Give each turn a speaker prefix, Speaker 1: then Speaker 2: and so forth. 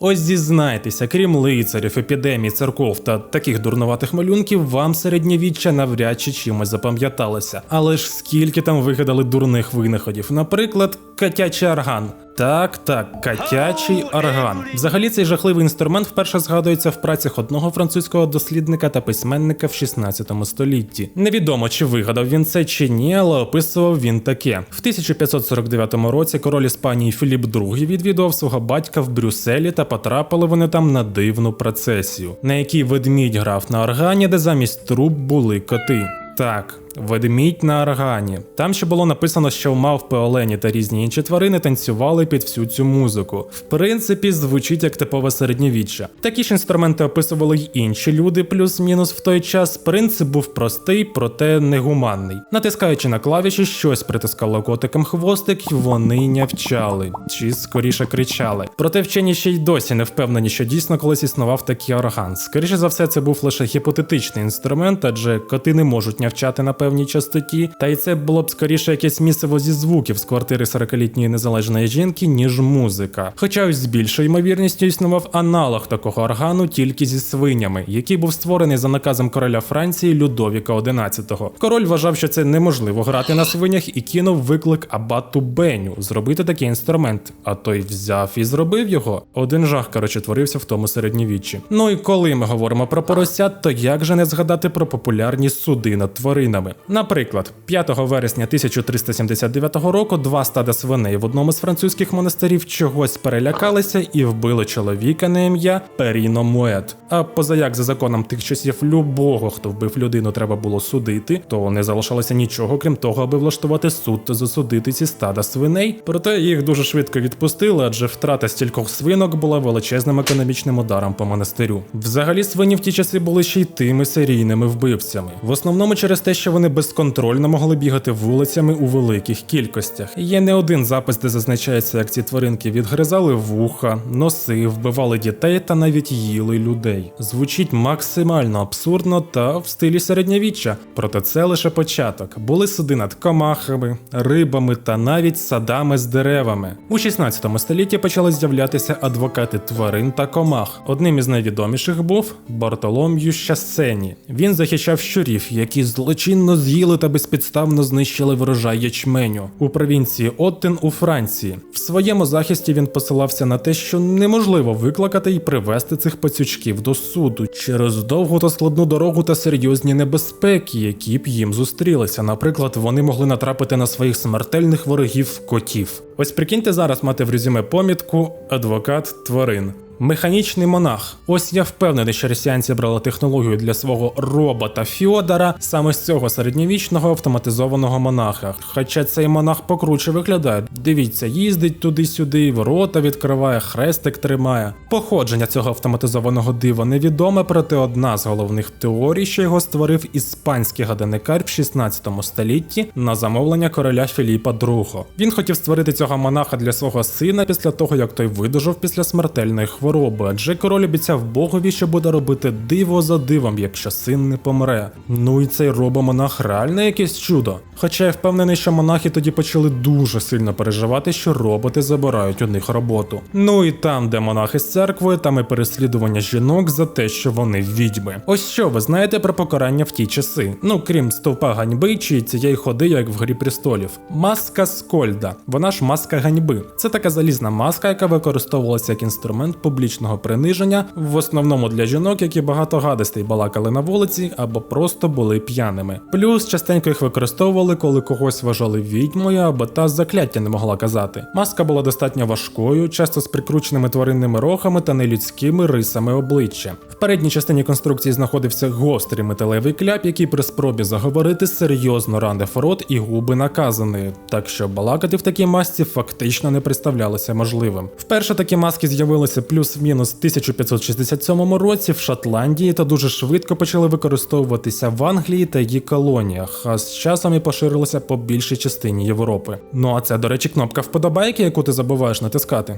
Speaker 1: Ось зізнайтеся, крім лицарів, епідемій, церков та таких дурнуватих малюнків, вам середньовіччя навряд чи чимось запам'яталося. Але ж скільки там вигадали дурних винаходів, наприклад, катячий орган. Так, так, катячий орган. Взагалі цей жахливий інструмент вперше згадується в працях одного французького дослідника та письменника в 16 столітті. Невідомо, чи вигадав він це чи ні, але описував він таке: в 1549 році король Іспанії Філіп II відвідував свого батька в Брюсселі та потрапили вони там на дивну процесію, на якій ведмідь грав на органі, де замість труб були коти. Так, ведмідь на органі. Там ще було написано, що мавпи, олені та різні інші тварини танцювали під всю цю музику. В принципі, звучить як типове середньовіччя. Такі ж інструменти описували й інші люди, плюс-мінус в той час. Принцип був простий, проте негуманний. Натискаючи на клавіші, щось притискало котикам хвостик, і вони нявчали, чи скоріше кричали. Проте вчені ще й досі не впевнені, що дійсно колись існував такий орган. Скоріше за все, це був лише гіпотетичний інструмент, адже коти не можуть нявчати на певній частоті, та й це було б скоріше якесь місиво зі звуків з квартири 40-літньої незалежної жінки, ніж музика. Хоча ось з більшою ймовірністю існував аналог такого органу тільки зі свинями, який був створений за наказом короля Франції Людовіка XI. Король вважав, що це неможливо грати на свинях і кинув виклик абату Беню зробити такий інструмент. А той взяв і зробив його. Один жах, коротше, творився в тому середньовіччі. Ну і коли ми говоримо про поросят, то як же не згадати про популярні суди над тваринами? Наприклад, 5 вересня 1379 року два стада свиней в одному з французьких монастирів чогось перелякалися і вбили чоловіка на ім'я Періно Мует. А позаяк за законом тих часів любого, хто вбив людину, треба було судити, то не залишалося нічого, крім того, аби влаштувати суд та засудити ці стада свиней. Проте їх дуже швидко відпустили, адже втрата стількох свинок була величезним економічним ударом по монастирю. Взагалі, свині в ті часи були ще й тими серійними вбивцями. В основному через те, що вони безконтрольно могли бігати вулицями у великих кількостях. Є не один запис, де зазначається, як ці тваринки відгризали вуха, носи, вбивали дітей та навіть їли людей. Звучить максимально абсурдно та в стилі середньовіччя. Проте це лише початок. Були суди над комахами, рибами та навіть садами з деревами. У 16 столітті почали з'являтися адвокати тварин та комах. Одним із найвідоміших був Бартолом'ю Щасені. Він захищав щурів, які злочинно з'їли та безпідставно знищили врожай ячменю у провінції Оттен у Франції. В своєму захисті він посилався на те, що неможливо викликати і привести цих пацючків до суду через довгу та складну дорогу та серйозні небезпеки, які б їм зустрілися. Наприклад, вони могли натрапити на своїх смертельних ворогів котів. Ось прикиньте зараз мати в резюме помітку адвокат тварин. Механічний монах. Ось я впевнений, що росіянці брали технологію для свого робота Фьодора саме з цього середньовічного автоматизованого монаха. Хоча цей монах покруче виглядає. Дивіться, їздить туди-сюди, ворота відкриває, хрестик тримає. Походження цього автоматизованого дива невідоме, проте одна з головних теорій, що його створив іспанський годинникар в 16 столітті на замовлення короля Філіпа II. Він хотів створити цього монаха для свого сина після того, як той видужав після смертельної хвороби хвороби, адже король обіцяв богові, що буде робити диво за дивом, якщо син не помре. Ну і цей робомонах реально якесь чудо. Хоча я впевнений, що монахи тоді почали дуже сильно переживати, що роботи забирають у них роботу. Ну і там, де монахи з церквою, там і переслідування жінок за те, що вони відьми. Ось що ви знаєте про покарання в ті часи. Ну крім стовпа ганьби чи цієї ходи, як в грі престолів. Маска Скольда, вона ж маска ганьби. Це така залізна маска, яка використовувалася як інструмент публічного приниження, в основному для жінок, які багато гадостей балакали на вулиці або просто були п'яними. Плюс частенько їх використовували, коли когось вважали відьмою, або та закляття не могла казати. Маска була достатньо важкою, часто з прикрученими тваринними рохами та нелюдськими рисами обличчя. В передній частині конструкції знаходився гострий металевий кляп, який при спробі заговорити серйозно ранив рот і губи наказаної, так що балакати в такій масці фактично не представлялося можливим. Вперше такі маски з'явилися плюс-мінус 1567 році в Шотландії та дуже швидко почали використовуватися в Англії та її колоніях, а з часом і поширилися по більшій частині Європи. Ну а це, до речі, кнопка вподобайки, яку ти забуваєш натискати.